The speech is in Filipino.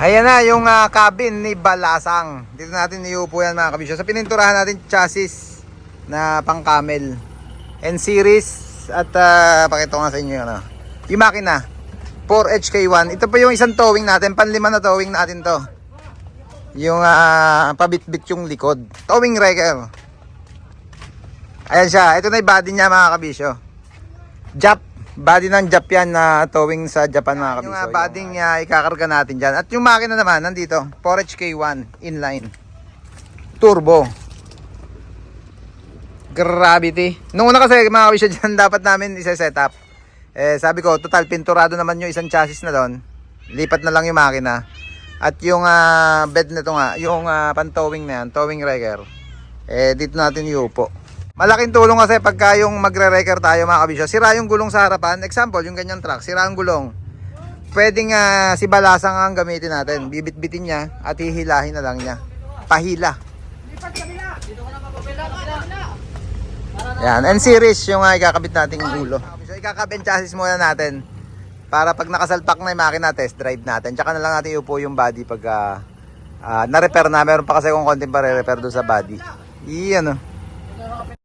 Ayan na yung ah, cabin ni Balasang. Dito natin iupo yan mga kabisyo. Sa pininturahan natin chassis na pang camel. N-series at uh, pakita ko nga sa inyo yun. ah. Yung makina 4HK1. Ito pa yung isang towing natin. Panlima na towing natin to. Yung ah, pabit-bit yung likod. Towing wrecker. Ayan siya. Ito na yung body niya mga kabisyo. Jap. Body ng Jap yan na towing sa Japan mga kabisyo. Yung uh, body niya ikakarga natin dyan. At yung makina naman nandito. 4HK1 inline. Turbo. Gravity. Nung una kasi mga kabisyo dyan dapat namin isa-set up. Eh sabi ko total pinturado naman yung isang chassis na doon. Lipat na lang yung makina. At yung ah, bed na to nga, yung uh, pan-towing na yan, towing wrecker. Eh dito natin iupo. Malaking tulong kasi pagka yung magre-wrecker tayo mga kabisyo, sira yung gulong sa harapan. Example, yung ganyang truck, sira ang gulong. Pwedeng ah, si balasang ang gamitin natin. Bibit-bitin niya at hihilahin na lang niya. Pahila. Yan, N-series yung uh, ikakabit nating ulo. So ikakabit chassis muna natin para pag nakasalpak na yung makina, test drive natin. Tsaka na lang natin iupo yung body pag ah, ah, na-repair na. Meron pa kasi kung konting pa re-repair doon sa body. Iyan oh.